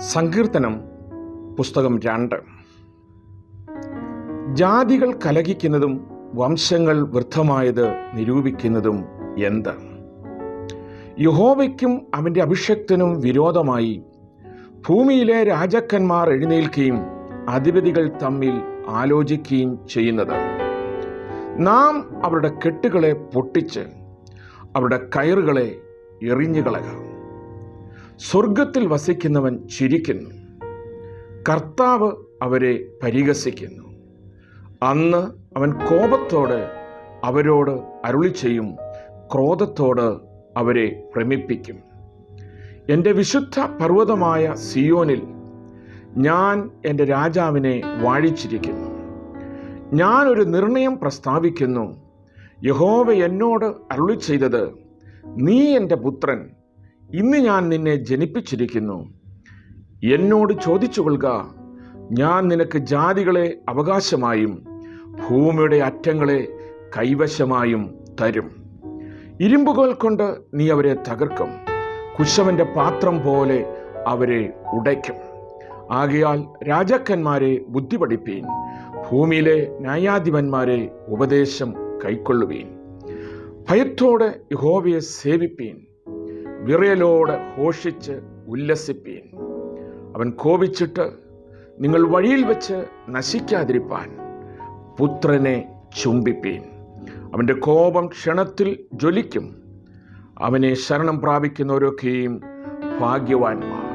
സങ്കീർത്തനം പുസ്തകം രണ്ട്. ജാതികൾ കലഹിക്കുന്നതും വംശങ്ങൾ വൃദ്ധമായത് നിരൂപിക്കുന്നതും എന്ത്? യഹോവയ്ക്കും അവന്റെ അഭിഷക്തനും വിരോധമായി ഭൂമിയിലെ രാജാക്കന്മാർ എഴുന്നേൽക്കുകയും അധിപതികൾ തമ്മിൽ ആലോചിക്കുകയും ചെയ്യുന്നത്. നാം അവരുടെ കെട്ടുകളെ പൊട്ടിച്ച് അവരുടെ കയറുകളെ എറിഞ്ഞുകളക സ്വർഗത്തിൽ വസിക്കുന്നവൻ ചിരിക്കുന്നു. കർത്താവ് അവരെ പരിഹസിക്കുന്നു. അന്ന് അവൻ കോപത്തോടെ അവരോട് അരുളി ചെയ്യും ക്രോധത്തോട് അവരെ ഭ്രമിപ്പിക്കും. എന്റെ വിശുദ്ധ പർവതമായ സിയോനിൽ ഞാൻ എന്റെ രാജാവിനെ വാഴിച്ചിരിക്കുന്നു. ഞാൻ ഒരു നിർണയം പ്രസ്താവിക്കുന്നു. യഹോവ എന്നോട് അരുളി ചെയ്തത് നീ എന്റെ പുത്രൻ ഇന്ന് ഞാൻ നിന്നെ ജനിപ്പിച്ചിരിക്കുന്നു. എന്നോട് ചോദിച്ചു കൊള്ളുക ഞാൻ നിനക്ക് ജാതികളെ അവകാശമായും ഭൂമിയുടെ അറ്റങ്ങളെ കൈവശമായും തരും. ഇരുമ്പുകൾ കൊണ്ട് നീ അവരെ തകർക്കും. കുശവന്റെ പാത്രം പോലെ അവരെ ഉടയ്ക്കും. ആകയാൽ രാജാക്കന്മാരെ ബുദ്ധി പഠിപ്പീൻ ഭൂമിയിലെ ന്യായാധിപന്മാരെ ഉപദേശം കൈക്കൊള്ളുവീൻ. ഭയത്തോടെ യഹോവയെ സേവിപ്പീൻ. വിറയലോടെ ഘോഷിച്ച് ഉല്ലസിപ്പീൻ. അവൻ കോപിച്ചിട്ട് നിങ്ങൾ വഴിയിൽ വെച്ച് നശിക്കാതിരിപ്പാൻ പുത്രനെ ചുംബിപ്പീൻ. അവന്റെ കോപം ക്ഷണത്തിൽ ജ്വലിക്കും. അവനെ ശരണം പ്രാപിക്കുന്നവരൊക്കെയും ഭാഗ്യവാന്മാർ.